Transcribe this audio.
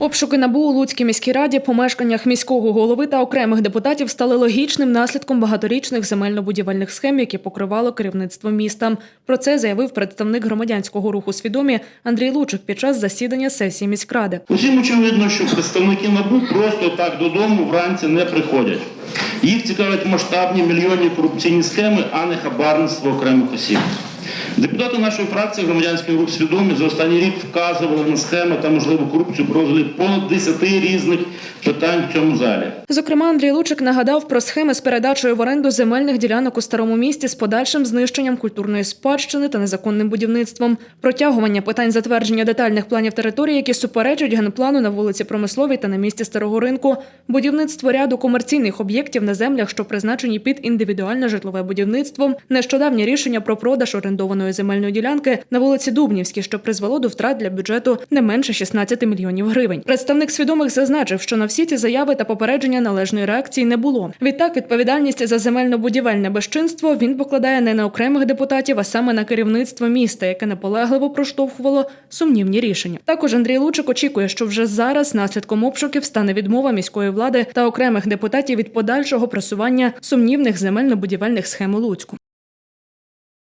Обшуки НАБУ у Луцькій міській раді, помешканнях міського голови та окремих депутатів стали логічним наслідком багаторічних земельно-будівельних схем, які покривало керівництво міста. Про це заявив представник громадянського руху свідомі Андрій Лучик під час засідання сесії міськради. Усім очевидно, що представники НАБУ просто так додому вранці не приходять. Їх цікавлять масштабні мільйонні корупційні схеми, а не хабарництво окремих осіб. Депутати нашої фракції громадянський рух свідомі за останній рік вказували на схеми та можливу корупцію про розгляд понад 10 різних питань в цьому залі. Зокрема, Андрій Лучик нагадав про схеми з передачею в оренду земельних ділянок у старому місті з подальшим знищенням культурної спадщини та незаконним будівництвом, протягування питань затвердження детальних планів території, які суперечать генплану на вулиці Промисловій та на місці старого ринку, будівництво ряду комерційних об'єктів на землях, що призначені під індивідуальне житлове будівництво, нещодавнє рішення про продаж орендованої земельної ділянки на вулиці Дубнівській, що призвело до втрат для бюджету не менше 16 мільйонів гривень. Представник свідомих зазначив, що на всі ці заяви та попередження належної реакції не було. Відтак, відповідальність за земельно-будівельне безчинство він покладає не на окремих депутатів, а саме на керівництво міста, яке наполегливо проштовхувало сумнівні рішення. Також Андрій Лучик очікує, що вже зараз наслідком обшуків стане відмова міської влади та окремих депутатів від подальшого просування сумнівних земельно-будівельних схем у Луцьку.